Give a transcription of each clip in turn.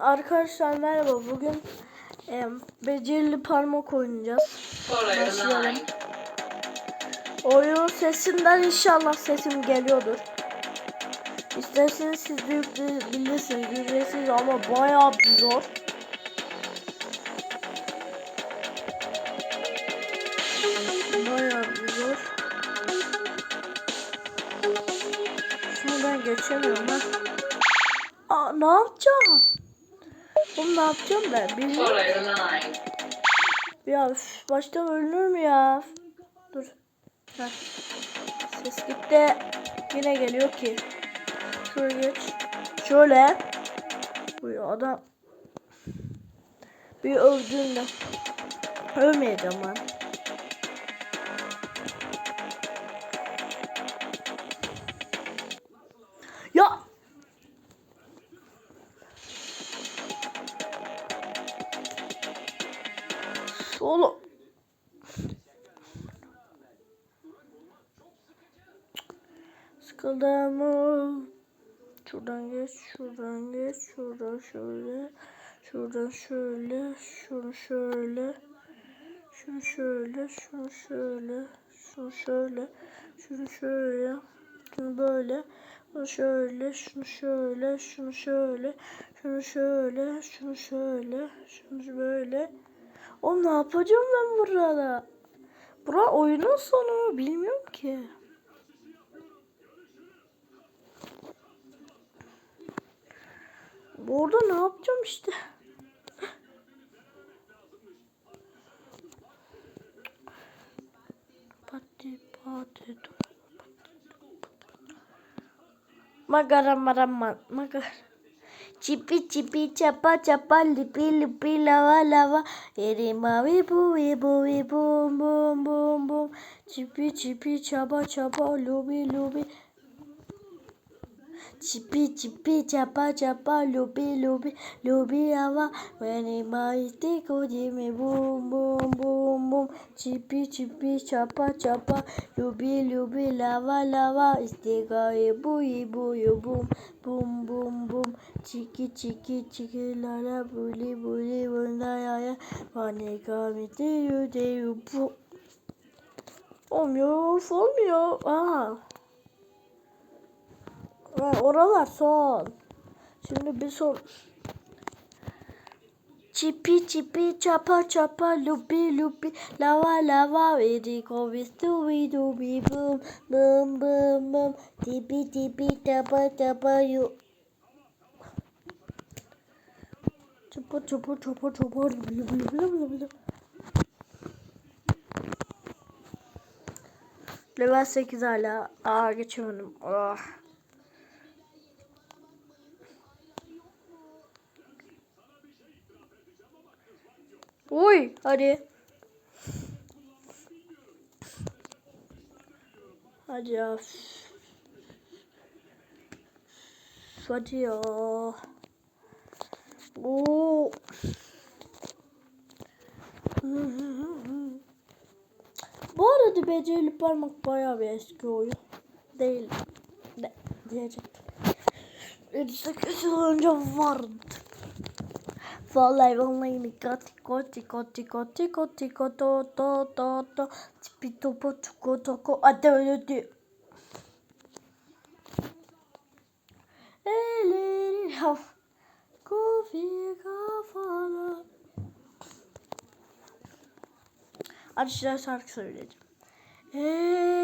Arkadaşlar merhaba. Bugün e, becerili parmak oynayacağız. Başlayalım. Oyunun sesinden inşallah sesim geliyordur. İsterseniz siz de yükleyebilirsiniz. Ücretsiz ama bayağı bir zor. Bayağı bir zor. Şunu ben geçemiyorum ha. Aa, ne yapacağım? Oğlum ne yapacağım ben? Bilmiyorum. Ya başta ölünür mü ya? Dur. Heh. Ses gitti. Yine geliyor ki. Şöyle geç. Şöyle. Bu adam. Bir övdüğünde. Övmeyeceğim ben. Oğlum. Sıkıldım? Şuradan geç, şuradan geç, şuradan şöyle, şuradan şöyle, şunu şöyle, şunu şöyle, şunu şöyle, şunu şöyle, şunu şöyle, şunu böyle, şunu şöyle, şunu şöyle, şunu şöyle, şunu şöyle, şunu şöyle, şunu böyle. O ne yapacağım ben burada? Bura oyunun sonu bilmiyorum ki. Burada ne yapacağım işte? Pati pati Magara mara ma- magara. சிப்பி சிப்பி சப்பா சப்பா லிப்பி லிப்பி லவா லவா எரிமாவே பூவே பூவே boom boom boom boom சிப்பி சிப்பி சபா சபா லூபி லூபி chipi chipi chapa chapa lubi lubi lubi lava erima iti kojime boom boom boom boom. Chipi chipi chapa chapa lubi lubi lava lava. İstega ibu ibu boom boom boom boom. Çiki çiki çiki lala buli buli bunda ya ya. Pane kamite yude yupu Olmuyor olmuyor Aa. Ha, oralar son Şimdi bir son Çipi çipi çapa çapa lupi lupi lava lava vedi kovis dubi bum bum bum bum tipi tipi tapa tapa yu çupur çupur çupur blı blı blı blı blı. Level 8 hala. Aa geçemedim. Ah. Uy hadi. Hadi ya. Hadi ya. Oo. Bu arada becerili parmak bayağı bir eski oyun. Değil. Ne diyecektim. 58 yıl önce vardı. Vallahi vallahi nikati koti koti koti koti koto to to to tipi topo tuko toko ate ödü. Elleri haf. Kofi. Hadi size şarkı söyleyeceğim. Elleri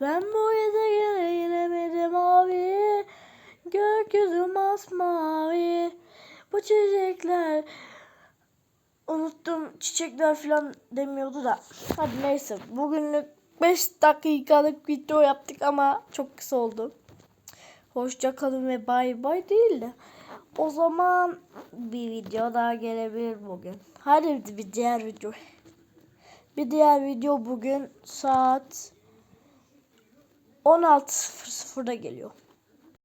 ben bu gezegene inemedim abi gökyüzü masmavi bu çiçekler Unuttum çiçekler falan demiyordu da. Hadi neyse bugünlük 5 dakikalık video yaptık ama çok kısa oldu. Hoşça kalın ve bay bay değil de. O zaman bir video daha gelebilir bugün. Hadi bir diğer video. Bir diğer video bugün saat 16.00'da geliyor.